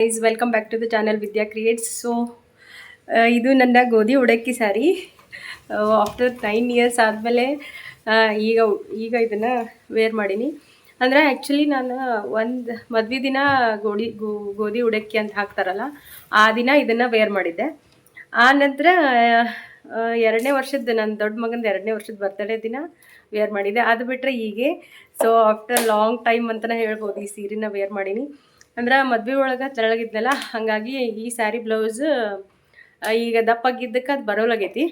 Guys welcome back to the channel Vidya creates so ಇದು ನನ್ನ ಗೋಧಿ ಉಡಕ್ಕಿ ಸ್ಯಾರಿ ಆಫ್ಟರ್ ನೈನ್ ಇಯರ್ಸ್ ಆದಮೇಲೆ ಈಗ ಈಗ ಇದನ್ನು ವೇರ್ ಮಾಡೀನಿ. ಅಂದರೆ ಆ್ಯಕ್ಚುಲಿ ನಾನು ಒಂದು ಮದುವೆ ದಿನ ಗೋಡಿ ಗೋ, ಗೋಧಿ ಉಡಕ್ಕಿ ಅಂತ ಹಾಕ್ತಾರಲ್ಲ, ಆ ದಿನ ಇದನ್ನು ವೇರ್ ಮಾಡಿದ್ದೆ. ಆ ನಂತರ ಎರಡನೇ ವರ್ಷದ ನನ್ನ ದೊಡ್ಡ ಮಗನ ಎರಡನೇ ವರ್ಷದ ಬರ್ತಡೇ ದಿನ ವೇರ್ ಮಾಡಿದ್ದೆ. ಅದು ಬಿಟ್ಟರೆ ಹೀಗೆ ಸೊ ಆಫ್ಟರ್ ಲಾಂಗ್ ಟೈಮ್ ಅಂತಲೇ ಹೇಳ್ಬೋದು ಈ ಸೀರೆನ ವೇರ್ ಮಾಡೀನಿ. ಅಂದ್ರೆ ಮದ್ವೆ ಒಳಗೆ ತೆರಳಗಿದ್ನಲ್ಲ, ಹಾಗಾಗಿ ಈ ಸ್ಯಾರಿ ಬ್ಲೌಸ್ ಈಗ ದಪ್ಪಾಗಿದ್ದಕ್ಕೆ ಅದು ಬರೋಲಾಗೈತಿ.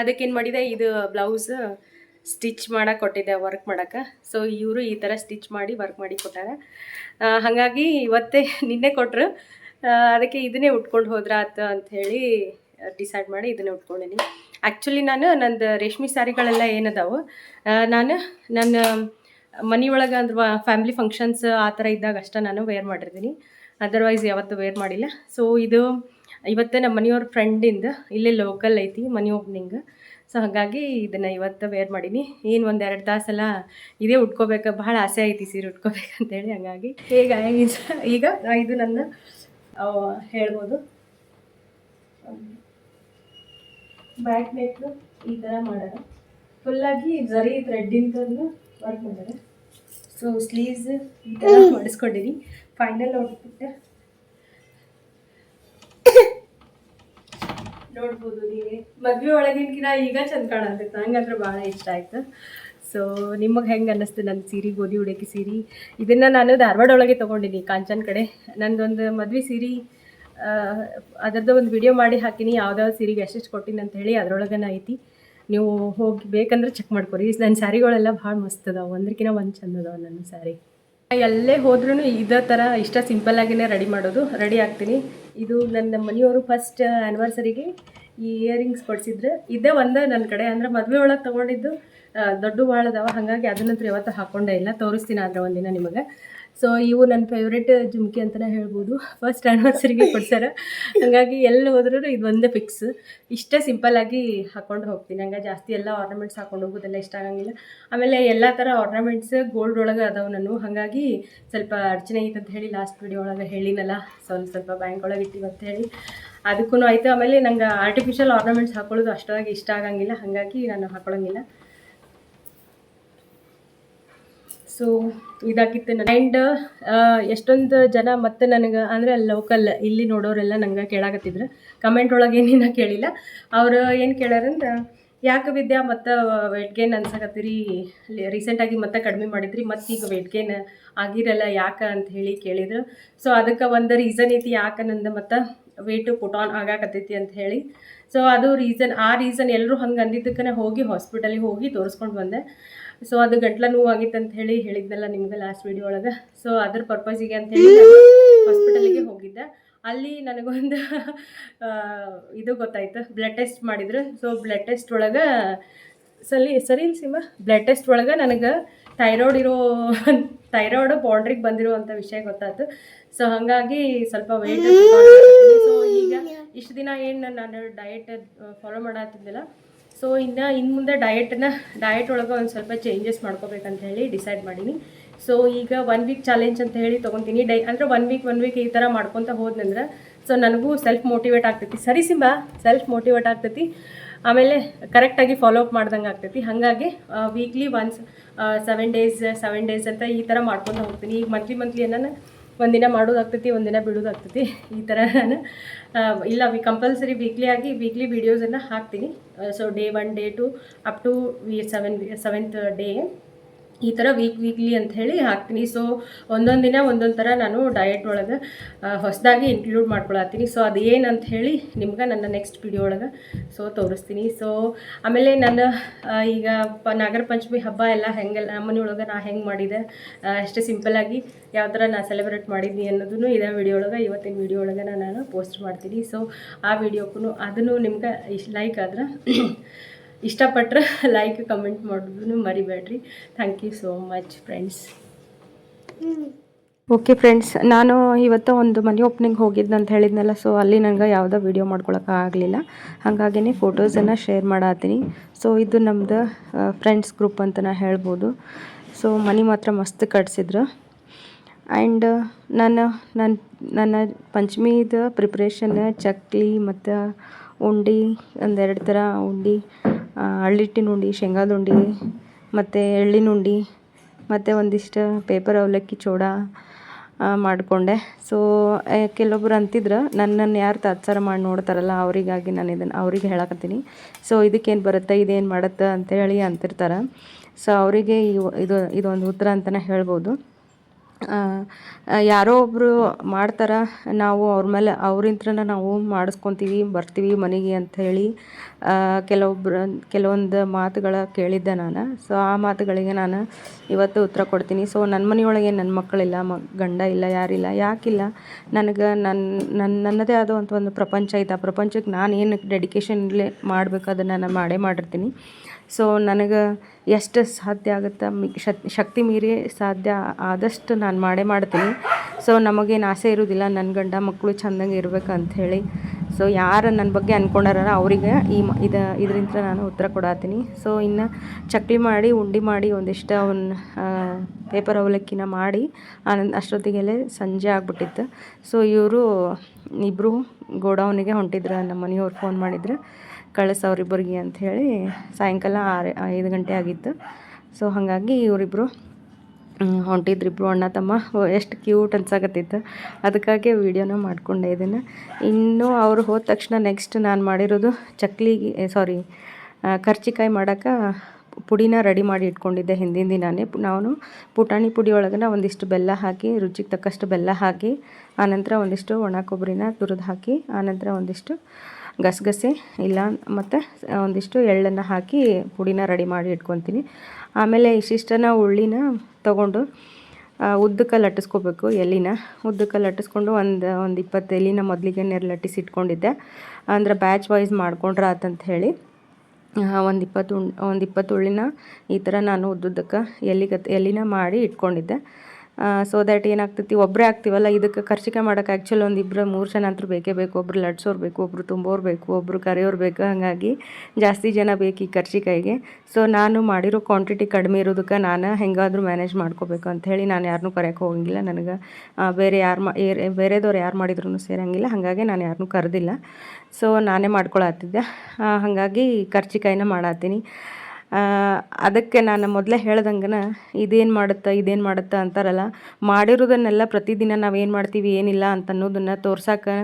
ಅದಕ್ಕೇನು ಮಾಡಿದೆ, ಇದು ಬ್ಲೌಸ್ ಸ್ಟಿಚ್ ಮಾಡಕ್ಕೆ ಕೊಟ್ಟಿದ್ದೆ, ವರ್ಕ್ ಮಾಡಕ್ಕೆ ಸೊ ಇವರು ಈ ಥರ ಸ್ಟಿಚ್ ಮಾಡಿ, ವರ್ಕ್ ಮಾಡಿ ಕೊಟ್ಟಾರ. ಹಾಗಾಗಿ ಇವತ್ತೇ ನಿನ್ನೆ ಕೊಟ್ಟರು ಅದಕ್ಕೆ ಇದನ್ನೇ ಉಟ್ಕೊಂಡು ಆತ ಅಂಥೇಳಿ ಡಿಸೈಡ್ ಮಾಡಿ ಇದನ್ನೇ ಉಟ್ಕೊಂಡೀನಿ. ಆ್ಯಕ್ಚುಲಿ ನಾನು ನಂದು ರೇಷ್ಮೆ ಸ್ಯಾರಿಗಳೆಲ್ಲ ಏನದಾವು? ನಾನು ನನ್ನ ಮನೆಯೊಳಗೆ ಅಂದ್ರೆ ಫ್ಯಾಮ್ಲಿ ಫಂಕ್ಷನ್ಸ್ ಆ ಥರ ಇದ್ದಾಗ ಅಷ್ಟೇ ನಾನು ವೇರ್ ಮಾಡಿರ್ತೀನಿ. ಅದರ್ವೈಸ್ ಯಾವತ್ತೂ ವೇರ್ ಮಾಡಿಲ್ಲ. ಸೊ ಇದು ಇವತ್ತೇ ನಮ್ಮ ಮನೆಯವ್ರ ಫ್ರೆಂಡಿಂದ ಇಲ್ಲೇ ಲೋಕಲ್ ಐತಿ, ಮನಿ ಓಪನಿಂಗ್ ಸೊ ಹಾಗಾಗಿ ಇದನ್ನು ಇವತ್ತು ವೇರ್ ಮಾಡೀನಿ. ಏನು ಒಂದು ಎರಡು ತಾಸೆಲ್ಲ ಇದೇ ಉಟ್ಕೋಬೇಕು, ಭಾಳ ಆಸೆ ಐತಿ ಸೀರೆ ಉಟ್ಕೋಬೇಕಂತೇಳಿ ಹಾಗಾಗಿ. ಈಗ ಈಗ ಇದು ನನ್ನ ಹೇಳ್ಬೋದು. ಬ್ಯಾಕ್ ನೆಕ್ ಈ ಥರ ಮಾಡೋಣ. ಫುಲ್ಲಾಗಿ ಜರಿ ಥ್ರೆಡ್ಡಿಂದ ವರ್ಕ್ ಮಾಡ್ಯಾರ ಸೊ ಸ್ಲೀವ್ಸ್ ಈ ಥರ ಮಾಡಿಸ್ಕೊಂಡಿನಿ ಫೈನಲ್ ನೋಡ್ಬಿಟ್ಟು ನೋಡ್ಬೋದು ನೀವೇ. ಮದ್ವೆ ಒಳಗಿನ್ಕಿನ ಈಗ ಚಂದ ಕಾಣತ್ತೆ. ನಂಗಂದ್ರೆ ಭಾಳ ಇಷ್ಟ ಆಯ್ತು. ಸೊ ನಿಮಗೆ ಹೆಂಗೆ ಅನ್ನಿಸ್ತು ನನ್ನ ಸೀರೆ ಗೋಧಿ ಉಡೋಕೆ ಸೀರೆ? ಇದನ್ನು ನಾನು ಧಾರವಾಡ ಒಳಗೆ ತೊಗೊಂಡಿನಿ ಕಾಂಚನ್ ಕಡೆ. ನಂದೊಂದು ಮದ್ವೆ ಸೀರೆ ಅದರದ್ದು ಒಂದು ವಿಡಿಯೋ ಮಾಡಿ ಹಾಕಿನಿ. ಯಾವ್ದಾವ್ದು ಸೀರೆಗೆ ಎಷ್ಟೆಷ್ಟು ಕೊಟ್ಟಿನಿ ಅಂತ ಹೇಳಿ ಅದರೊಳಗನ ಐತಿ. ನೀವು ಹೋಗಿ ಬೇಕಂದ್ರೆ ಚೆಕ್ ಮಾಡ್ಕೊರಿ. ನನ್ನ ಸ್ಯಾರಿಗಳೆಲ್ಲ ಭಾಳ ಮಸ್ತ್ ಅದಾವೆ. ಒಂದ್ರಕಿನ ಒಂದು ಚಂದ ಅದಾವೆ ನನ್ನ ಸ್ಯಾರಿ. ಎಲ್ಲೇ ಹೋದ್ರೂ ಇದೇ ಥರ ಇಷ್ಟ ಸಿಂಪಲ್ ಆಗಿನೇ ರೆಡಿ ಮಾಡೋದು. ರೆಡಿ ಆಗ್ತೀನಿ. ಇದು ನನ್ನ ಮನೆಯವರು ಫಸ್ಟ್ ಆ್ಯನಿವರ್ಸರಿಗೆ ಈ ಇಯರಿಂಗ್ಸ್ ಕೊಡಿಸಿದ್ರು. ಇದೇ ಒಂದೇ ನನ್ನ ಕಡೆ. ಅಂದ್ರೆ ಮದುವೆ ಒಳಗೆ ತಗೊಂಡಿದ್ದು ದೊಡ್ಡ ಭಾಳ ಅದಾವ. ಹಾಗಾಗಿ ಅದನ್ನಂತೂ ಯಾವತ್ತೂ ಹಾಕ್ಕೊಂಡೇ ಇಲ್ಲ. ತೋರಿಸ್ತೀನಿ ಆದ್ರೆ ಒಂದಿನ ನಿಮಗೆ. ಸೊ ಇವು ನನ್ನ ಫೇವ್ರೇಟ್ ಜುಮ್ಕಿ ಅಂತಲೇ ಹೇಳ್ಬೋದು. ಫಸ್ಟ್ ಆ್ಯನಿವರ್ಸರಿಗೆ ಕೊಡ್ಸಾರ. ಹಾಗಾಗಿ ಎಲ್ಲಿ ಹೋದ್ರೂ ಇದು ಒಂದೇ ಫಿಕ್ಸ್ ಇಷ್ಟೇ ಸಿಂಪಲ್ಲಾಗಿ ಹಾಕ್ಕೊಂಡು ಹೋಗ್ತೀನಿ. ಹಂಗಾಗಿ ಜಾಸ್ತಿ ಎಲ್ಲ ಆರ್ನಮೆಂಟ್ಸ್ ಹಾಕೊಂಡು ಹೋಗೋದೆಲ್ಲ ಇಷ್ಟ ಆಗಂಗಿಲ್ಲ. ಆಮೇಲೆ ಎಲ್ಲ ಥರ ಆರ್ನಮೆಂಟ್ಸ್ ಗೋಲ್ಡ್ ಒಳಗೆ ಅದಾವೆ ನಾನು. ಹಾಗಾಗಿ ಸ್ವಲ್ಪ ಅರ್ಚನೆ ಐತೆ ಅಂತ ಹೇಳಿ ಲಾಸ್ಟ್ ವೀಡಿಯೋ ಒಳಗೆ ಹೇಳಿನಲ್ಲ. ಸ್ವಲ್ಪ ಸ್ವಲ್ಪ ಬ್ಯಾಂಕ್ ಒಳಗೆ ಇಟ್ಟಿವಿ ಅಂತ ಹೇಳಿ. ಅದಕ್ಕೂ ಆಯಿತು. ಆಮೇಲೆ ನಂಗೆ ಆರ್ಟಿಫಿಷಿಯಲ್ ಆರ್ನಮೆಂಟ್ಸ್ ಹಾಕೊಳ್ಳೋದು ಅಷ್ಟಾಗಿ ಇಷ್ಟ ಆಗಂಗಿಲ್ಲ. ಹಾಗಾಗಿ ನಾನು ಹಾಕೊಳ್ಳೋಂಗಿಲ್ಲ. ಸೊ, ಇದಾಗಿತ್ತು ನನ್ನ ಆ್ಯಂಡ್ ಎಷ್ಟೊಂದು ಜನ ಮತ್ತೆ ನನಗೆ, ಅಂದರೆ ಲೋಕಲ್ ಇಲ್ಲಿ ನೋಡೋರೆಲ್ಲ ನಂಗೆ ಕೇಳಾಕತ್ತಿದ್ರು. ಕಮೆಂಟ್ ಒಳಗೆ ಏನೇನು ಕೇಳಿಲ್ಲ. ಅವರು ಏನು ಕೇಳ್ಯಾರಂದ್ರೆ ಯಾಕೆ ವಿದ್ಯಾ ಮತ್ತು ವೆಯ್ಟ್ ಗೇನ್ ಅನ್ಸಕತ್ತೀರಿ ರೀಸೆಂಟಾಗಿ ಮತ್ತೆ ಕಡಿಮೆ ಮಾಡಿದ್ರಿ, ಮತ್ತು ಈಗ ವೆಯ್ಟ್ ಗೇನ್ ಆಗಿರಲ್ಲ, ಯಾಕೆ ಅಂತ ಹೇಳಿ ಕೇಳಿದ್ರು. ಸೊ ಅದಕ್ಕೆ ಒಂದು ರೀಸನ್ ಐತಿ ಯಾಕೆ ನಂದು ಮತ್ತು ವೆಯ್ಟು ಪುಟ್ ಆನ್ ಆಗಾಕತ್ತೈತಿ ಅಂತ ಹೇಳಿ. ಸೊ ಅದು ರೀಸನ್ ಆ ರೀಸನ್ ಎಲ್ಲರೂ ಹಂಗೆ ಅಂದಿದ್ದಕ್ಕೆ ಹೋಗಿ ಹಾಸ್ಪಿಟಲಿಗೆ ಹೋಗಿ ತೋರಿಸ್ಕೊಂಡು ಬಂದೆ. ಸೊ ಅದು ಗಂಟ್ಲ ನೋವು ಆಗಿತ್ತು ಅಂತ ಹೇಳಿ ಹೇಳಿದ್ನಲ್ಲ ನಿಮ್ಗೆ ಲಾಸ್ಟ್ ವಿಡಿಯೋ ಒಳಗೆ. ಸೊ ಅದ್ರ ಪರ್ಪಸಿಗೆ ಅಂತ ಹೇಳಿ ಹಾಸ್ಪಿಟಲಿಗೆ ಹೋಗಿದ್ದೆ. ಅಲ್ಲಿ ನನಗೊಂದು ಇದು ಗೊತ್ತಾಯ್ತು. ಬ್ಲಡ್ ಟೆಸ್ಟ್ ಮಾಡಿದ್ರು. ಸೊ ಬ್ಲಡ್ ಟೆಸ್ಟ್ ಒಳಗೆ ಸರಿ ಸರಿ ಇಲ್ಲ ಸಿಂಬ ಬ್ಲಡ್ ಟೆಸ್ಟ್ ಒಳಗೆ ನನಗೆ ಥೈರಾಯ್ಡ್ ಇರೋ ಥೈರಾಯ್ಡ್ ಬಾಂಡ್ರಿಗೆ ಬಂದಿರುವಂಥ ವಿಷಯ ಗೊತ್ತಾಯ್ತು. ಸೊ ಹಾಗಾಗಿ ಸ್ವಲ್ಪ ವೆಯ್ಟ್ ಸೊ ಏನು ನಾನು ಡಯಟ್ ಫಾಲೋ ಮಾಡತ್ತಿದ್ದಿಲ್ಲ ಸೊ ಇನ್ನು ಇನ್ನು ಮುಂದೆ ಡಯಟನ್ನ ಡಯಟ್ ಒಳಗೆ ಒಂದು ಸ್ವಲ್ಪ ಚೇಂಜಸ್ ಮಾಡ್ಕೋಬೇಕಂತ ಹೇಳಿ ಡಿಸೈಡ್ ಮಾಡೀನಿ. ಸೊ ಈಗ ಒನ್ ವೀಕ್ ಚಾಲೆಂಜ್ ಅಂತ ಹೇಳಿ ತೊಗೊತೀನಿ. ಡೈ ಅಂದರೆ ಒನ್ ವೀಕ್ ಒನ್ ವೀಕ್ ಈ ಥರ ಮಾಡ್ಕೊತ ಹೋದ್ನಂದ್ರೆ ಸೊ ನನಗೂ ಸೆಲ್ಫ್ ಮೋಟಿವೇಟ್ ಆಗ್ತೈತಿ. ಸರಿ ಸಿಂಬಾ ಸೆಲ್ಫ್ ಮೋಟಿವೇಟ್ ಆಗ್ತೈತಿ. ಆಮೇಲೆ ಕರೆಕ್ಟಾಗಿ ಫಾಲೋ ಅಪ್ ಮಾಡ್ದಂಗೆ ಆಗ್ತೈತಿ. ಹಾಗಾಗಿ weekly once seven days seven days ಅಂತ ಈ ಥರ ಮಾಡ್ಕೊಂಡು ಹೋಗ್ತೀನಿ. ಈಗ ಮಂತ್ಲಿ ಮಂತ್ಲಿ ಏನಾನ ಒಂದಿನ ಮಾಡೋದಾಗ್ತೈತಿ, ಒಂದಿನ ಬಿಡೋದಾಗ್ತೈತಿ. ಈ ಥರ ನಾನು ಇಲ್ಲ, ವಿ ಕಂಪಲ್ಸರಿ ವೀಕ್ಲಿ ಆಗಿ ವೀಕ್ಲಿ ವೀಡಿಯೋಸನ್ನು ಹಾಕ್ತೀನಿ. So day one day two up to V seven seventh day ಈ ಥರ ವೀಕ್ ವೀಕ್ಲಿ ಅಂತ ಹೇಳಿ ಹಾಕ್ತೀನಿ. ಸೊ ಒಂದೊಂದು ದಿನ ಒಂದೊಂದು ಥರ ನಾನು ಡಯಟ್ ಒಳಗೆ ಹೊಸದಾಗಿ ಇನ್ಕ್ಲೂಡ್ ಮಾಡ್ಕೊಳತ್ತೀನಿ. ಸೊ ಅದೇನು ಅಂತ ಹೇಳಿ ನಿಮ್ಗೆ ನನ್ನ ನೆಕ್ಸ್ಟ್ ವಿಡಿಯೋ ಒಳಗೆ ಸೊ ತೋರಿಸ್ತೀನಿ. ಸೊ ಆಮೇಲೆ ನನ್ನ ಈಗ ಪ, ನಾಗರ ಪಂಚಮಿ ಹಬ್ಬ ಎಲ್ಲ ಹೆಂಗೆಲ್ಲ ನಮ್ಮನೆ ಒಳಗೆ ನಾ ಹೆಂಗೆ ಮಾಡಿದೆ ಅಷ್ಟೇ ಸಿಂಪಲ್ಲಾಗಿ ಯಾವ ಥರ ನಾ ಸೆಲೆಬ್ರೇಟ್ ಮಾಡಿದ್ನಿ ಅನ್ನೋದನ್ನು ಇದೇ ವಿಡಿಯೋ ಒಳಗೆ, ಇವತ್ತಿನ ವಿಡಿಯೋ ಒಳಗೆ ನಾನು ಪೋಸ್ಟ್ ಮಾಡ್ತೀನಿ. ಸೊ ಆ ವಿಡಿಯೋಕ್ಕೂ ಅದನ್ನು ನಿಮ್ಗೆ ಇಷ್ಟ ಲೈಕ್ ಆದ್ರೆ ಇಷ್ಟಪಟ್ಟರೆ ಲೈಕ್ ಕಮೆಂಟ್ ಮಾಡೋದನ್ನು ಮರಿಬೇಡ್ರಿ. Thank you so much friends okay friends ನಾನು ಇವತ್ತು ಒಂದು ಮನೆ ಓಪನಿಂಗ್ ಹೋಗಿದ್ದೆ ಅಂತ ಹೇಳಿದ್ನಲ್ಲ ಸೊ ಅಲ್ಲಿ ನನಗೆ ಯಾವುದೋ ವೀಡಿಯೋ ಮಾಡ್ಕೊಳಕ್ಕೆ ಆಗಲಿಲ್ಲ. ಹಾಗಾಗಿನೇ ಫೋಟೋಸನ್ನು ಶೇರ್ ಮಾಡತ್ತೀನಿ ಸೊ ಇದು ನಮ್ಮದು ಫ್ರೆಂಡ್ಸ್ ಗ್ರೂಪ್ ಅಂತ ನಾ ಹೇಳ್ಬೋದು. ಸೊ ಮನೆ ಮಾತ್ರ ಮಸ್ತ್ ಕಟ್ಸಿದ್ರು. ಆ್ಯಂಡ್ ನಾನು ನನ್ನ ನನ್ನ ಪಂಚಮಿದು ಪ್ರಿಪ್ರೇಷನ್ ಚಕ್ಲಿ ಮತ್ತು ಉಂಡೆ, ಒಂದೆರಡು ಥರ ಉಂಡೆ ಅಳ್ಳಿಟ್ಟಿನ ಉಂಡೆ ಶೇಂಗಾದ ಉಂಡೆ ಮತ್ತು ಎಳ್ಳಿನ ಉಂಡೆ ಮತ್ತು ಒಂದಿಷ್ಟು ಪೇಪರ್ ಅವಲಕ್ಕಿ, ಚೋಡ ಮಾಡಿಕೊಂಡೆ. ಸೊ ಕೆಲವೊಬ್ರು ಅಂತಿದ್ರು ನನ್ನನ್ನು ಯಾರು ತಾತ್ಸಾರ ಮಾಡಿ ನೋಡ್ತಾರಲ್ಲ, ಅವರಿಗಾಗಿ ನಾನು ಇದನ್ನು ಅವ್ರಿಗೆ ಹೇಳಕತ್ತೀನಿ. ಸೊ ಇದಕ್ಕೇನು ಬರುತ್ತೆ, ಇದೇನು ಮಾಡುತ್ತೆ ಅಂತೇಳಿ ಅಂತಿರ್ತಾರೆ. ಸೊ ಅವರಿಗೆ ಇದು, ಇದೊಂದು ಉತ್ತರ ಅಂತಲೇ ಹೇಳ್ಬೋದು. ಯಾರೋ ಒಬ್ಬರು ಮಾಡ್ತಾರೆ, ನಾವು ಅವ್ರ ಮೇಲೆ ಅವ್ರಿಂತ್ರನ ನಾವು ಮಾಡಿಸ್ಕೊತೀವಿ, ಬರ್ತೀವಿ ಮನೆಗೆ ಅಂಥೇಳಿ ಕೆಲವೊಬ್ರು, ಕೆಲವೊಂದು ಮಾತುಗಳ ಕೇಳಿದ್ದೆ ನಾನು. ಸೊ ಆ ಮಾತುಗಳಿಗೆ ನಾನು ಇವತ್ತು ಉತ್ತರ ಕೊಡ್ತೀನಿ. ಸೊ ನನ್ನ ಮನೆಯೊಳಗೆ ನನ್ನ ಮಕ್ಕಳಿಲ್ಲ, ಮ, ಗಂಡ ಇಲ್ಲ, ಯಾರಿಲ್ಲ, ಯಾಕಿಲ್ಲ, ನನಗೆ ನನ್ನ ನನ್ನ ನನ್ನದೇ ಆದ ಒಂದು ಪ್ರಪಂಚ ಐತೆ. ಆ ಪ್ರಪಂಚಕ್ಕೆ ನಾನು ಏನು ಡೆಡಿಕೇಶನ್ಲೇ ಮಾಡಬೇಕು, ಅದನ್ನು ನಾನು ಮಾಡೇ ಮಾಡಿರ್ತೀನಿ. ಸೊ ನನಗೆ ಎಷ್ಟು ಸಾಧ್ಯ ಆಗುತ್ತೆ? ಶಕ್ತಿ ಮೀರಿ ಸಾಧ್ಯ ಆದಷ್ಟು ನಾನು ಮಾಡೇ ಮಾಡ್ತೀನಿ. ಸೊ ನಮಗೇನು ಆಸೆ ಇರೋದಿಲ್ಲ. ನನ್ನ ಗಂಡ ಮಕ್ಕಳು ಚೆಂದಂಗೆ ಇರ್ಬೇಕು ಅಂಥೇಳಿ ಸೊ ಯಾರು ನನ್ನ ಬಗ್ಗೆ ಅಂದ್ಕೊಂಡಾರ ಅವರಿಗೆ ಈ ಇದು ಇದರಿಂದ ನಾನು ಉತ್ತರ ಕೊಡತ್ತೀನಿ ಸೊ ಇನ್ನು ಚಕ್ಲಿ ಮಾಡಿ, ಉಂಡೆ ಮಾಡಿ ಒಂದಿಷ್ಟು ಅವನ್ನ ಪೇಪರ್ ಅವಲಕ್ಕಿನ ಮಾಡಿ ಆನಂದ್ ಅಷ್ಟೊತ್ತಿಗೆಲೆ ಸಂಜೆ ಆಗಿಬಿಟ್ಟಿತ್ತು. ಸೊ ಇವರು ಇಬ್ಬರು ಗೋಡೌನಿಗೆ ಹೊಂಟಿದ್ರು ನಮ್ಮ ಮನೆಯವ್ರು ಫೋನ್ ಮಾಡಿದ್ರು. ಕಳಿಸ್ ಅವ್ರಿಬ್ಬರಿಗೆ ಅಂಥೇಳಿ ಸಾಯಂಕಾಲ ಆರು ಐದು ಗಂಟೆ ಆಗಿತ್ತು. ಸೊ ಹಾಗಾಗಿ ಇವರಿಬ್ಬರು ಹೊಂಟಿದ್ರು ಇಬ್ಬರು ಅಣ್ಣ ತಮ್ಮ. ಎಷ್ಟು ಕ್ಯೂಟ್ ಅನ್ಸಾಕತ್ತಿತ್ತು. ಅದಕ್ಕಾಗಿ ವೀಡಿಯೋನ ಮಾಡಿಕೊಂಡೆ ಇದನ್ನು. ಇನ್ನೂ ಅವರು ಹೋದ ತಕ್ಷಣ ನೆಕ್ಸ್ಟ್ ನಾನು ಮಾಡಿರೋದು ಚಕ್ಲಿಗೆ ಸಾರಿ ಕರ್ಚಿಕಾಯಿ ಮಾಡೋಕೆ ಪುಡಿನ ರೆಡಿ ಮಾಡಿ ಇಟ್ಕೊಂಡಿದ್ದೆ ಹಿಂದಿನ ದಿನಾನೇ. ನಾನು ಪುಟಾಣಿ ಪುಡಿ ಒಳಗನ ಒಂದಿಷ್ಟು ಬೆಲ್ಲ ಹಾಕಿ, ರುಚಿಗೆ ತಕ್ಕಷ್ಟು ಬೆಲ್ಲ ಹಾಕಿ, ಆನಂತರ ಒಂದಿಷ್ಟು ಒಣ ಕೊಬ್ಬರಿನ ತುರಿದು ಹಾಕಿ, ಆನಂತರ ಒಂದಿಷ್ಟು ಗಸಗಸೆ ಇಲ್ಲ ಮತ್ತು ಒಂದಿಷ್ಟು ಎಳ್ಳನ್ನು ಹಾಕಿ ಪುಡಿನ ರೆಡಿ ಮಾಡಿ ಇಟ್ಕೊತೀನಿ. ಆಮೇಲೆ ಇಷ್ಟಿಷ್ಟನ ಉಳ್ಳಿನ ತೊಗೊಂಡು ಉದ್ದಕ್ಕೆ ಲಟ್ಟಿಸ್ಕೋಬೇಕು ಎಲೆನ ಉದ್ದಕ್ಕೆ ಲಟ್ಟಿಸ್ಕೊಂಡು ಒಂದು ಒಂದು ಇಪ್ಪತ್ತು ಎಲಿನ ಮೊದಲಿಗೆ ನೆರ್ ಲಟ್ಟಿಸಿ ಇಟ್ಕೊಂಡಿದ್ದೆ. ಅಂದ್ರೆ ಬ್ಯಾಚ್ ವೈಸ್ ಮಾಡ್ಕೊಂಡ್ರೆ ಆತಂತ ಹೇಳಿ. ಒಂದು ಇಪ್ಪತ್ತು ಒಂದು ಇಪ್ಪತ್ತು ಉಳ್ಳಿನ ಈ ಥರ ನಾನು ಉದ್ದುದ್ದಕ್ಕೆ ಎಲ್ಲಿಗತ್ತೆ ಎಲೆನ ಮಾಡಿ ಇಟ್ಕೊಂಡಿದ್ದೆ. ಸೊ ದ್ಯಾಟ್ ಏನಾಗ್ತೈತಿ ಒಬ್ಬರೇ ಆಗ್ತೀವಲ್ಲ, ಇದಕ್ಕೆ ಖರ್ಚಿಕೆ ಮಾಡೋಕೆ ಆ್ಯಕ್ಚುಲಿ ಒಂದು ಇಬ್ಬರು ಮೂರು ಜನ ಅಂತೂ ಬೇಕೇ ಬೇಕು. ಒಬ್ರು ಲಡ್ಸೋರು ಬೇಕು, ಒಬ್ರು ತುಂಬೋರು ಬೇಕು, ಒಬ್ರು ಕರೆಯೋರು ಬೇಕು, ಹಾಗಾಗಿ ಜಾಸ್ತಿ ಜನ ಬೇಕು ಈ ಖರ್ಚಿಕಾಯಿಗೆ ಸೊ ನಾನು ಮಾಡಿರೋ ಕ್ವಾಂಟಿಟಿ ಕಡಿಮೆ ಇರೋದಕ್ಕೆ ನಾನು ಹೆಂಗಾದರೂ ಮ್ಯಾನೇಜ್ ಮಾಡ್ಕೋಬೇಕು ಅಂಥೇಳಿ ನಾನು ಯಾರನ್ನೂ ಕರೆಯೋಕೆ ಹೋಗಂಗಿಲ್ಲ. ನನಗೆ ಬೇರೆ ಯಾರು ಮಾ ಬೇರೆದವ್ರು ಯಾರು ಮಾಡಿದ್ರು ಸೇರಂಗಿಲ್ಲ. ಹಾಗಾಗಿ ನಾನು ಯಾರನ್ನೂ ಕರೆದಿಲ್ಲ. ಸೊ ನಾನೇ ಮಾಡ್ಕೊಳತ್ತಿದ್ದೆ. ಹಾಗಾಗಿ ಖರ್ಚಿಕಾಯಿನ ಮಾಡತ್ತೀನಿ. ಅದಕ್ಕೆ ನಾನು ಮೊದಲೇ ಹೇಳ್ದಂಗೆ ಇದೇನು ಮಾಡುತ್ತೆ ಇದೇನು ಮಾಡುತ್ತೆ ಅಂತಾರಲ್ಲ. ಮಾಡಿರೋದನ್ನೆಲ್ಲ ಪ್ರತಿದಿನ ನಾವೇನು ಮಾಡ್ತೀವಿ, ಏನಿಲ್ಲ ಅಂತ ಅನ್ನೋದನ್ನು ತೋರ್ಸೋಕೆ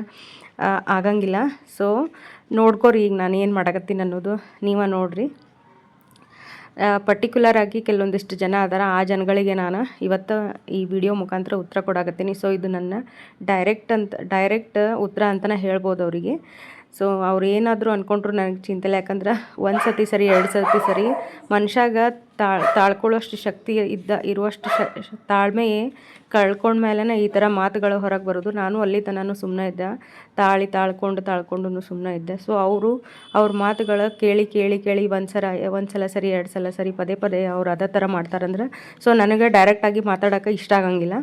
ಆಗಂಗಿಲ್ಲ. ಸೊ ನೋಡ್ಕೋರಿ ಈಗ ನಾನು ಏನು ಮಾಡಕತ್ತೀನಿ ಅನ್ನೋದು, ನೀವೇ ನೋಡ್ರಿ. ಪರ್ಟಿಕ್ಯುಲರ್ ಆಗಿ ಕೆಲವೊಂದಿಷ್ಟು ಜನ ಅದಾರ, ಆ ಜನಗಳಿಗೆ ನಾನು ಇವತ್ತು ಈ ವಿಡಿಯೋ ಮುಖಾಂತರ ಉತ್ತರ ಕೊಡಾಕತ್ತೀನಿ. ಸೊ ಇದು ನನ್ನ ಡೈರೆಕ್ಟ್ ಅಂತ ಡೈರೆಕ್ಟ್ ಉತ್ತರ ಅಂತಲೇ ಹೇಳ್ಬೋದು ಅವರಿಗೆ. ಸೊ ಅವ್ರು ಏನಾದರೂ ಅಂದ್ಕೊಂಡ್ರು ನನಗೆ ಚಿಂತೆ ಯಾಕಂದ್ರೆ ಒಂದು ಸತಿ ಸರಿ ಎರಡು ಸತಿ ಸರಿ ಮನುಷ್ಯಾಗ ತಾಳ್ ತಾಳ್ಕೊಳ್ಳೋಷ್ಟು ಶಕ್ತಿ ಇದ್ದ, ಇರುವಷ್ಟು ಶ ತಾಳ್ಮೆ ಕಳ್ಕೊಂಡ್ಮೇಲೆ ಈ ಥರ ಮಾತುಗಳು ಹೊರಗೆ ಬರೋದು. ನಾನು ಅಲ್ಲಿ ತನಕ ಸುಮ್ಮನೆ ಇದ್ದೆ. ತಾಳಿ ತಾಳ್ಕೊಂಡು ತಾಳ್ಕೊಂಡು ಸುಮ್ಮನೆ ಇದ್ದೆ. ಸೊ ಅವರು, ಅವ್ರ ಮಾತುಗಳು ಕೇಳಿ ಕೇಳಿ ಕೇಳಿ ಒಂದು ಸಲ ಒಂದು ಸಲ ಸರಿ, ಎರಡು ಸಲ ಸರಿ, ಪದೇ ಪದೇ ಅವ್ರು ಅದೇ ಥರ ಮಾಡ್ತಾರಂದ್ರೆ ಸೊ ನನಗೆ ಡೈರೆಕ್ಟಾಗಿ ಮಾತಾಡೋಕೆ ಇಷ್ಟ ಆಗಂಗಿಲ್ಲ.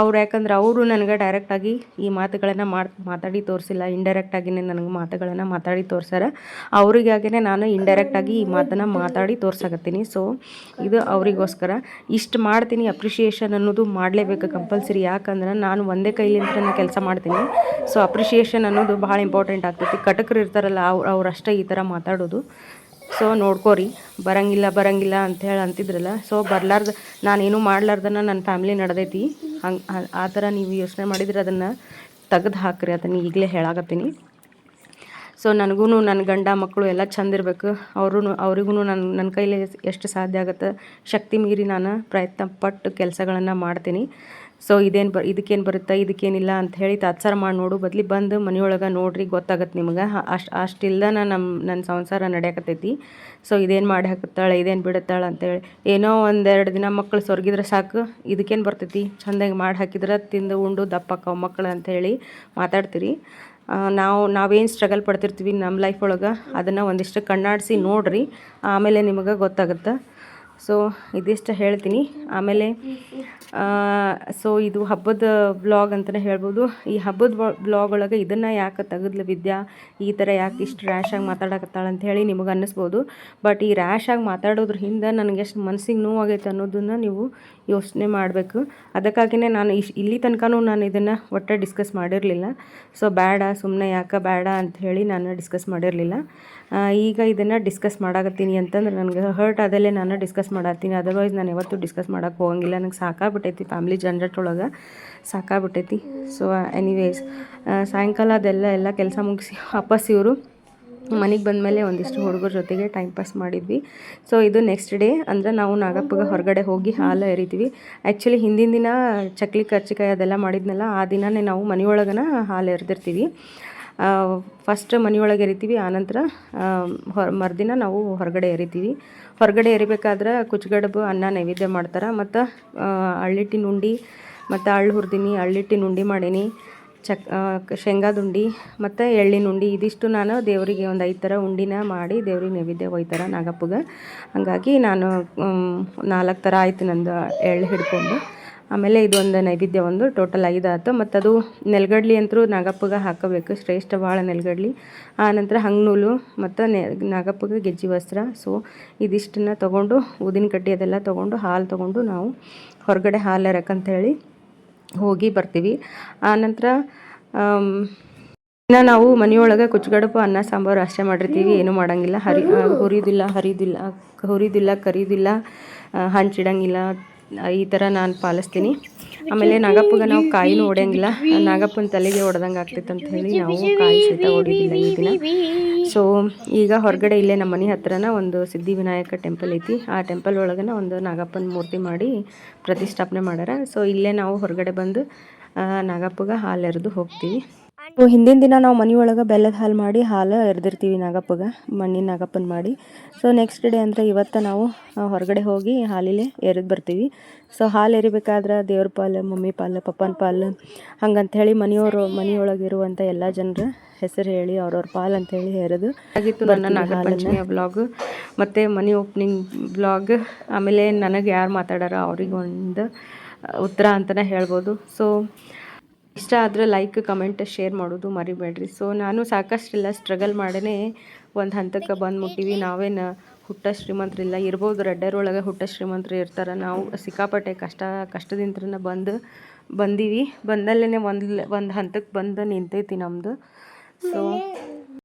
ಅವ್ರು ಯಾಕಂದ್ರೆ ಅವರು ನನಗೆ ಡೈರೆಕ್ಟಾಗಿ ಈ ಮಾತುಗಳನ್ನು ಮಾತಾಡಿ ತೋರಿಸಿಲ್ಲ. ಇಂಡೈರೆಕ್ಟಾಗಿನೇ ನನಗೆ ಮಾತುಗಳನ್ನು ಮಾತಾಡಿ ತೋರಿಸ್ಯಾರ. ಅವರಿಗಾಗಿನೇ ನಾನು ಇಂಡೈರೆಕ್ಟಾಗಿ ಈ ಮಾತನ್ನು ಮಾತಾಡಿ ತೋರ್ಸಕತ್ತೀನಿ. ಸೊ ಇದು ಅವರಿಗೋಸ್ಕರ. ಇಷ್ಟು ಮಾಡ್ತೀನಿ ಅಪ್ರಿಷಿಯೇಷನ್ ಅನ್ನೋದು ಮಾಡಲೇಬೇಕು ಕಂಪಲ್ಸರಿ ಯಾಕಂದ್ರೆ ನಾನು ಒಂದೇ ಕೈಲಿಂದ ಕೆಲಸ ಮಾಡ್ತೀನಿ. ಸೊ ಅಪ್ರಿಷಿಯೇಷನ್ ಅನ್ನೋದು ಭಾಳ ಇಂಪಾರ್ಟೆಂಟ್ ಆಗ್ತೈತಿ. ಕಟಕರು ಇರ್ತಾರಲ್ಲ, ಅವ್ರು, ಅವರಷ್ಟೇ ಈ ಥರ ಮಾತಾಡೋದು. ಸೊ ನೋಡ್ಕೋರಿ. ಬರಂಗಿಲ್ಲ ಬರಂಗಿಲ್ಲ ಅಂಥೇಳಿ ಅಂತಿದ್ರಲ್ಲ. ಸೊ ಬರ್ಲಾರ್ದ, ನಾನೇನು ಮಾಡ್ಲಾರ್ದನ ನನ್ನ ಫ್ಯಾಮ್ಲಿ ನಡೆದೈತಿ. ಹಂಗೆ ಆ ಥರ ನೀವು ಯೋಚನೆ ಮಾಡಿದ್ರೆ ಅದನ್ನು ತೆಗೆದು ಹಾಕ್ರಿ. ಅದನ್ನು ಈಗಲೇ ಹೇಳಾಕತ್ತೀನಿ. ಸೊ ನನಗೂ ನನ್ನ ಗಂಡ ಮಕ್ಕಳು ಎಲ್ಲ ಚಂದ ಇರಬೇಕು. ಅವ್ರೂ ಅವ್ರಿಗೂ ನನ್ನ ನನ್ನ ಕೈಲಿ ಎಷ್ಟು ಸಾಧ್ಯ ಆಗುತ್ತೆ ಶಕ್ತಿ ಮೀರಿ ನಾನು ಪ್ರಯತ್ನ ಪಟ್ಟು ಕೆಲಸಗಳನ್ನು ಮಾಡ್ತೀನಿ. ಸೊ ಇದೇನು ಬ ಇದಕ್ಕೇನು ಬರುತ್ತೆ ಇದಕ್ಕೇನಿಲ್ಲ ಅಂತ ಹೇಳಿ ತಾತ್ಸಾರ ಮಾಡಿ ನೋಡು. ಬದಲಿ ಬಂದು ಮನೆಯೊಳಗೆ ನೋಡ್ರಿ ಗೊತ್ತಾಗತ್ತೆ ನಿಮಗೆ. ಅಷ್ಟು ಅಷ್ಟಿಲ್ದನ ನಮ್ಮ ನನ್ನ ಸಂಸಾರ ನಡೆಯಕತ್ತೈತಿ. ಸೊ ಇದೇನು ಮಾಡಿ ಹಾಕುತ್ತಾಳೆ ಇದೇನು ಬಿಡುತ್ತಾಳೆ ಅಂತೇಳಿ ಏನೋ ಒಂದೆರಡು ದಿನ ಮಕ್ಕಳು ಸೊರ್ಗಿದ್ರೆ ಸಾಕು. ಇದಕ್ಕೇನು ಬರ್ತೈತಿ? ಚಂದಾಗಿ ಮಾಡಿ ಹಾಕಿದ್ರೆ ತಿಂದು ಉಂಡು ದಪ್ಪಕ್ಕವು ಮಕ್ಕಳು ಅಂಥೇಳಿ ಮಾತಾಡ್ತೀರಿ. ಆ, ನಾವು ನಾವೇನು ಸ್ಟ್ರಗಲ್ ಪಡ್ತಿರ್ತೀವಿ ನಮ್ಮ ಲೈಫ್ ಒಳಗೆ ಅದನ್ನು ಒಂದಿಷ್ಟು ಕಣ್ಣಾಡಿಸಿ ನೋಡಿರಿ. ಆಮೇಲೆ ನಿಮಗೆ ಗೊತ್ತಾಗುತ್ತೆ. ಸೊ ಇದಿಷ್ಟು ಹೇಳ್ತೀನಿ. ಆಮೇಲೆ ಸೊ ಇದು ಹಬ್ಬದ ಬ್ಲಾಗ್ ಅಂತಲೇ ಹೇಳ್ಬೋದು. ಈ ಹಬ್ಬದ ಬ್ಲಾಗ್ ಒಳಗೆ ಇದನ್ನು ಯಾಕೆ ತೆಗೆದ್ಲು ವಿದ್ಯಾ? ಈ ಥರ ಯಾಕೆ ಇಷ್ಟು ರ್ಯಾಶಾಗಿ ಮಾತಾಡಕತ್ತಾಳ ಅಂತ ಹೇಳಿ ನಿಮಗೆ ಅನ್ನಿಸ್ಬೋದು. ಬಟ್ ಈ ರ್ಯಾಶಾಗಿ ಮಾತಾಡೋದ್ರ ಹಿಂದೆ ನನಗೆ ಎಷ್ಟು ಮನಸ್ಸಿಗೆ ನೋವಾಗೈತೆ ಅನ್ನೋದನ್ನು ನೀವು ಯೋಚನೆ ಮಾಡಬೇಕು. ಅದಕ್ಕಾಗಿಯೇ ನಾನು ಇಶ್ ಇಲ್ಲಿ ತನಕನೂ ನಾನು ಇದನ್ನು ಒಟ್ಟೆ ಡಿಸ್ಕಸ್ ಮಾಡಿರಲಿಲ್ಲ. ಸೊ ಬೇಡ ಸುಮ್ಮನೆ ಯಾಕೆ ಬೇಡ ಅಂತ ಹೇಳಿ ನಾನು ಡಿಸ್ಕಸ್ ಮಾಡಿರಲಿಲ್ಲ. ಈಗ ಇದನ್ನು ಡಿಸ್ಕಸ್ ಮಾಡಾಕತ್ತೀನಿ ಅಂತಂದ್ರೆ ನನಗೆ ಹರ್ಟ್ ಆದಲ್ಲೇ ನಾನು ಡಿಸ್ಕಸ್ ಮಾಡತ್ತೀನಿ. ಅದರ್ವೈಸ್ ನಾನು ಯಾವತ್ತೂ ಡಿಸ್ಕಸ್ ಮಾಡೋಕ್ಕೆ ಹೋಗಂಗಿಲ್ಲ. ನನಗೆ ಸಾಕಾಗ್ಬಿಟ್ಟೈತಿ ಫ್ಯಾಮ್ಲಿ ಜನ್ರೇಟ್ ಒಳಗೆ. ಸಾಕಾಗ್ಬಿಟ್ಟೈತಿ. ಸೊ ಎನಿವೇಸ್ ಸಾಯಂಕಾಲ ಅದೆಲ್ಲ, ಎಲ್ಲ ಕೆಲಸ ಮುಗಿಸಿ ವಾಪಸ್ ಇವರು ಮನೆಗೆ ಬಂದಮೇಲೆ ಒಂದಿಷ್ಟು ಹುಡುಗರ ಜೊತೆಗೆ ಟೈಮ್ ಪಾಸ್ ಮಾಡಿದ್ವಿ. ಸೊ ಇದು ನೆಕ್ಸ್ಟ್ ಡೇ ಅಂದರೆ ನಾವು ನಾಗಪ್ಪಗೆ ಹೊರಗಡೆ ಹೋಗಿ ಹಾಲು ಎರಿತೀವಿ. ಆ್ಯಕ್ಚುಲಿ ಹಿಂದಿನ ದಿನ ಚಕ್ಲಿ, ಕರ್ಚಿಕಾಯಿ ಅದೆಲ್ಲ ಮಾಡಿದ್ನಲ್ಲ, ಆ ದಿನವೇ ನಾವು ಮನೆಯೊಳಗನ ಹಾಲು ಎರೆದಿರ್ತೀವಿ. ಫಸ್ಟ್ ಮನೆಯೊಳಗೆ ಎರಿತೀವಿ ಆನಂತರ ಹೊರ, ಮರುದಿನ ನಾವು ಹೊರಗಡೆ ಎರಿತೀವಿ. ಹೊರಗಡೆ ಎರಿಬೇಕಾದ್ರೆ ಕುಚ್ಗಡಬು, ಅನ್ನ ನೈವೇದ್ಯ ಮಾಡ್ತಾರೆ. ಮತ್ತು ಅಳ್ಳಿಟ್ಟಿನ ಉಂಡೆ ಮತ್ತು ಅಳ್ಳು ಹುರಿದೀನಿ ಅಳ್ಳಿಟ್ಟಿನ ಉಂಡೆ ಮಾಡೀನಿ, ಚಕ್ ಶೇಂಗಾದ ಉಂಡೆ ಮತ್ತು ಎಳ್ಳಿನ ಉಂಡೆ ಇದಿಷ್ಟು ನಾನು ದೇವರಿಗೆ ಒಂದು ಐದು ಥರ ಉಂಡಿನ ಮಾಡಿ ದೇವ್ರಿಗೆ ನೈವೇದ್ಯ ಒಯ್ತಾರೆ ನಾಗಪ್ಪಗೆ. ಹಾಗಾಗಿ ನಾನು ನಾಲ್ಕು ಥರ ಆಯ್ತು ನಂದು ಎಳ್ಳು ಹಿಡ್ಕೊಂಡು. ಆಮೇಲೆ ಇದೊಂದು ನೈವೇದ್ಯ ಒಂದು ಟೋಟಲ್ ಐದು ಆಯ್ತು ಮತ್ತು ಅದು ನೆಲಗಡ್ಲಿ ಅಂತೂ ನಾಗಪ್ಪಗೆ ಹಾಕಬೇಕು. ಶ್ರೇಷ್ಠ ಭಾಳ ನೆಲಗಡ್ಲಿ. ಆನಂತರ ನಂತರ ಹಂಗ್ನೂಲು ಮತ್ತು ನೆ, ನಾಗಪ್ಪಗೆ ಗೆಜ್ಜಿ ವಸ್ತ್ರ. ಸೊ ಇದಿಷ್ಟನ್ನು ತೊಗೊಂಡು ಊದಿನ ಕಡ್ಡಿ ಅದೆಲ್ಲ ತೊಗೊಂಡು ಹಾಲು ತೊಗೊಂಡು ನಾವು ಹೊರಗಡೆ ಹಾಲು ಎರಕಂತ ಹೋಗಿ ಬರ್ತೀವಿ. ಆನಂತರ ಇನ್ನು ನಾವು ಮನೆಯೊಳಗೆ ಕುಚ್ಚುಗಡಪು ಅನ್ನ, ಸಾಂಬಾರು ಅಷ್ಟೇ ಮಾಡಿರ್ತೀವಿ. ಏನೂ ಮಾಡೋಂಗಿಲ್ಲ. ಹರಿ ಹುರಿದಿಲ್ಲ, ಹರಿದಿಲ್ಲ ಹುರಿದಿಲ್ಲ, ಕರಿದಿಲ್ಲ ಹಂಚಿಡಂಗಿಲ್ಲ. ಈ ಥರ ನಾನು ಪಾಲಿಸ್ತೀನಿ. ಆಮೇಲೆ ನಾಗಪ್ಪಗೆ ನಾವು ಕಾಯಿನೂ ಹೊಡೆಯಂಗಿಲ್ಲ ನಾಗಪ್ಪನ ತಲೆಗೆ ಹೊಡೆದಂಗೆ ಆಗ್ತೈತೆ ಅಂತ ಹೇಳಿ ನಾವು ಕಾಯಿ ಸಹಿತ ಹೊಡಿದಿಲ್ಲ ಈ ದಿನ. ಸೊ ಈಗ ಹೊರಗಡೆ ಇಲ್ಲೇ ನಮ್ಮ ಮನೆ ಹತ್ರನ ಒಂದು ಸಿದ್ಧಿವಿನಾಯಕ ಟೆಂಪಲ್ ಐತಿ. ಆ ಟೆಂಪಲ್ ಒಳಗನ ಒಂದು ನಾಗಪ್ಪನ ಮೂರ್ತಿ ಮಾಡಿ ಪ್ರತಿಷ್ಠಾಪನೆ ಮಾಡ್ಯಾರ. ಸೊ ಇಲ್ಲೇ ನಾವು ಹೊರಗಡೆ ಬಂದು ನಾಗಪ್ಪಗೆ ಎರೆದು ಹೋಗ್ತೀವಿ. ಹಿಂದಿನ ದಿನ ನಾವು ಮನೆಯೊಳಗೆ ಬೆಲ್ಲದ ಹಾಲು ಮಾಡಿ ಹಾಲು ಎರೆದಿರ್ತೀವಿ ನಾಗಪ್ಪಗೆ ಮಣ್ಣಿನ ನಾಗಪ್ಪನ ಮಾಡಿ. ಸೊ ನೆಕ್ಸ್ಟ್ ಡೇ ಅಂದರೆ ಇವತ್ತು ನಾವು ಹೊರಗಡೆ ಹೋಗಿ ಹಾಲಿಲೆ ಎರೆದು ಬರ್ತೀವಿ. ಸೊ ಹಾಲು ಎರಿಬೇಕಾದ್ರೆ ದೇವ್ರ ಪಾಲು ಮಮ್ಮಿ ಪಾಲು ಪಪ್ಪನ ಪಾಲು ಹಂಗಂತ ಹೇಳಿ ಮನೆಯವರು ಮನೆಯೊಳಗಿರುವಂಥ ಎಲ್ಲ ಜನರ ಹೆಸರು ಹೇಳಿ ಅವ್ರವ್ರ ಪಾಲು ಅಂತ ಹೇಳಿ ಹೇರೋದು ಆಗಿತ್ತು ನನ್ನ ನಾಗಪಂಚಮಿಯ ಬ್ಲಾಗ್ ಮತ್ತು ಮನಿ ಓಪನಿಂಗ್ ಬ್ಲಾಗ್ ಆಮೇಲೆ ನನಗೆ ಯಾರು ಮಾತಾಡಾರ ಅವ್ರಿಗೆ ಒಂದು ಉತ್ತರ ಅಂತಲೇ ಹೇಳ್ಬೋದು. ಸೊ ಇಷ್ಟ ಆದರೆ ಲೈಕ್ ಕಮೆಂಟ್ ಶೇರ್ ಮಾಡೋದು ಮರಿಬೇಡ್ರಿ. ಸೊ ನಾನು ಸಾಕಷ್ಟೆಲ್ಲ ಸ್ಟ್ರಗಲ್ ಮಾಡೇ ಒಂದು ಹಂತಕ್ಕೆ ಬಂದು ಮುಟ್ಟಿವಿ ನಾವೇನು ಹುಟ್ಟ ಶ್ರೀಮಂತರಿಲ್ಲ, ಇರ್ಬೋದು ರೆಡ್ಡರೊಳಗೆ ಹುಟ್ಟ ಶ್ರೀಮಂತರು ಇರ್ತಾರೆ. ನಾವು ಸಿಕ್ಕಾಪಟ್ಟೆ ಕಷ್ಟ ಕಷ್ಟದಿಂತ್ರನ ಬಂದು, ಬಂದೀವಿ. ಬಂದಲ್ಲೇ ಒಂದು ಒಂದು ಹಂತಕ್ಕೆ ಬಂದು ನಿಂತೈತಿ ನಮ್ಮದು ಸೊ